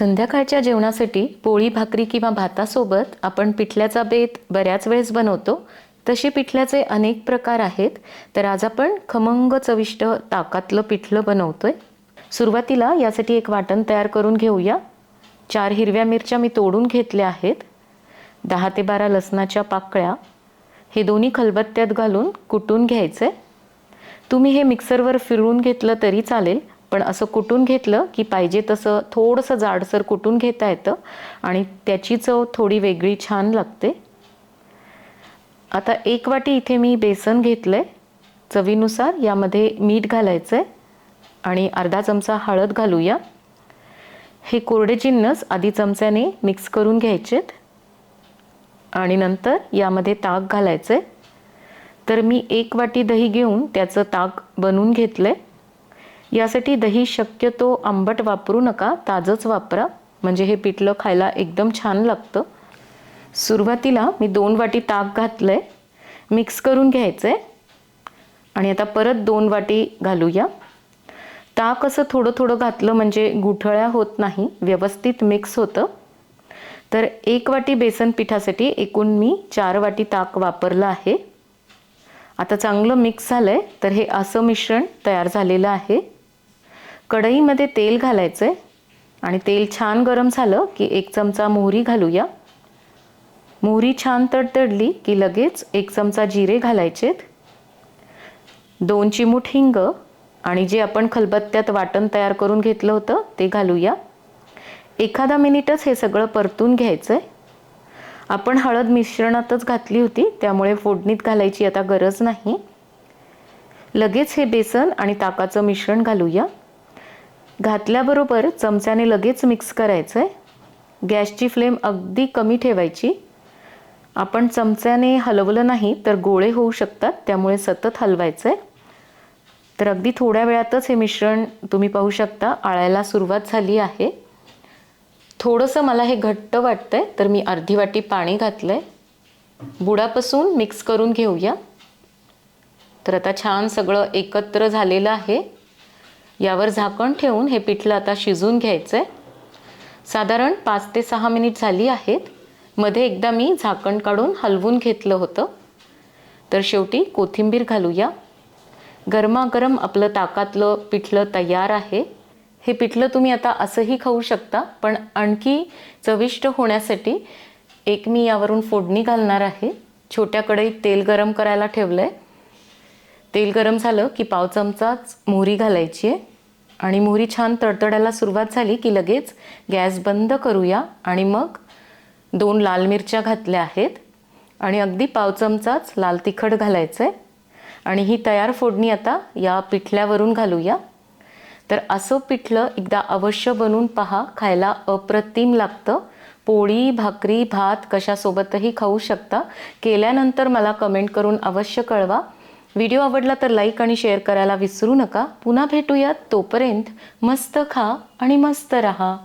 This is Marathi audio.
संध्याकाळच्या जेवणासाठी पोळी भाकरी किंवा भातासोबत आपण पिठल्याचा बेत बऱ्याच वेळेस बनवतो. तसे पिठल्याचे अनेक प्रकार आहेत. तर आज आपण खमंग चविष्ट ताकातलं पिठलं बनवतोय. सुरुवातीला यासाठी एक वाटण तयार करून घेऊया. चार हिरव्या मिरच्या मी तोडून घेतल्या आहेत. दहा ते बारा लसणाच्या पाकळ्या. हे दोन्ही खलबत्त्यात घालून कुटून घ्यायचे. तुम्ही हे मिक्सरवर फिरवून घेतलं तरी चालेल. पण असं कुटून घेतलं की पाहिजे तसं थोडंसं जाडसर कुटून घेता येतं आणि त्याची चव थोडी वेगळी छान लागते. आता एक वाटी इथे मी बेसन घेतलं आहे चवीनुसार यामध्ये मीठ घालायचं आहे आणि अर्धा चमचा हळद घालूया. हे कोरडे जिन्नस आधी चमच्याने मिक्स करून घ्यायचेत. आणि नंतर यामध्ये ताक घालायचं आहे तर मी एक वाटी दही घेऊन त्याचं ताक बनवून घेतलं आहे यासाठी दही शक्यतो आंबट वापरू नका ताजंच वापरा. म्हणजे हे पिठलं खायला एकदम छान लागतं. सुरुवातीला मी दोन वाटी ताक घातलं आहे मिक्स करून घ्यायचं आहे आणि आता परत दोन वाटी घालूया. ताक असं थोडं थोडं घातलं म्हणजे गुठळ्या होत नाही व्यवस्थित मिक्स होतं. तर एक वाटी बेसन पिठासाठी एकूण मी चार वाटी ताक वापरलं आहे. आता चांगलं मिक्स झालं आहे तर हे असं मिश्रण तयार झालेलं आहे. कढईमध्ये तेल घालायचं आहे आणि तेल छान गरम झालं की एक चमचा मोहरी घालूया. मोहरी छान तडतडली की लगेच एक चमचा जिरे घालायचेत. दोन चिमूट हिंग आणि जे आपण खलबत्त्यात वाटण तयार करून घेतलं होतं ते घालूया. एखादा मिनिटच हे सगळं परतून घ्यायचं आहे आपण हळद मिश्रणातच घातली होती त्यामुळे फोडणीत घालायची आता गरज नाही. लगेच हे बेसन आणि ताकाचं मिश्रण घालूया. घातल्याबरोबर चमच्याने लगेच मिक्स करायचं आहे गॅसची फ्लेम अगदी कमी ठेवायची. आपण चमच्याने हलवलं नाही तर गोळे होऊ शकतात त्यामुळे सतत हलवायचं आहे तर अगदी थोड्या वेळातच हे मिश्रण तुम्ही पाहू शकता आळायला सुरुवात झाली आहे. थोडंसं मला हे घट्ट वाटतं आहे तर मी अर्धी वाटी पाणी घातलं आहे बुडापासून मिक्स करून घेऊया. तर आता छान सगळं एकत्र झालेलं आहे. यावर झाकण ठेवून हे पिठलं आता शिजून घ्यायचं आहे साधारण पाच ते सहा मिनिट झाली आहेत. मध्ये एकदा मी झाकण काढून हलवून घेतलं होतं. तर शेवटी कोथिंबीर घालूया. गरमागरम आपलं ताकातलं पिठलं तयार आहे. हे पिठलं तुम्ही आता असंही खाऊ शकता पण आणखी चविष्ट होण्यासाठी एक मी यावरून फोडणी घालणार आहे. छोट्या कढईत तेल गरम करायला ठेवलं आहे तेल गरम झालं की पाव चमचाच मोहरी घालायची आहे. आणि मोहरी छान तडतडायला सुरुवात झाली की लगेच गॅस बंद करूया आणि मग दोन लाल मिरच्या घातल्या आहेत आणि अगदी पाव चमचाच लाल तिखट घालायचं आहे आणि ही तयार फोडणी आता या पिठल्यावरून घालूया. तर असं पिठलं एकदा अवश्य बनवून पहा खायला अप्रतिम लागतं. पोळी भाकरी भात कशासोबतही खाऊ शकता. केल्यानंतर मला कमेंट करून अवश्य कळवा. व्हिडिओ आवडला तर लाईक आणि शेअर करायला विसरू नका. पुन्हा भेटूयात तोपर्यंत मस्त खा आणि मस्त रहा.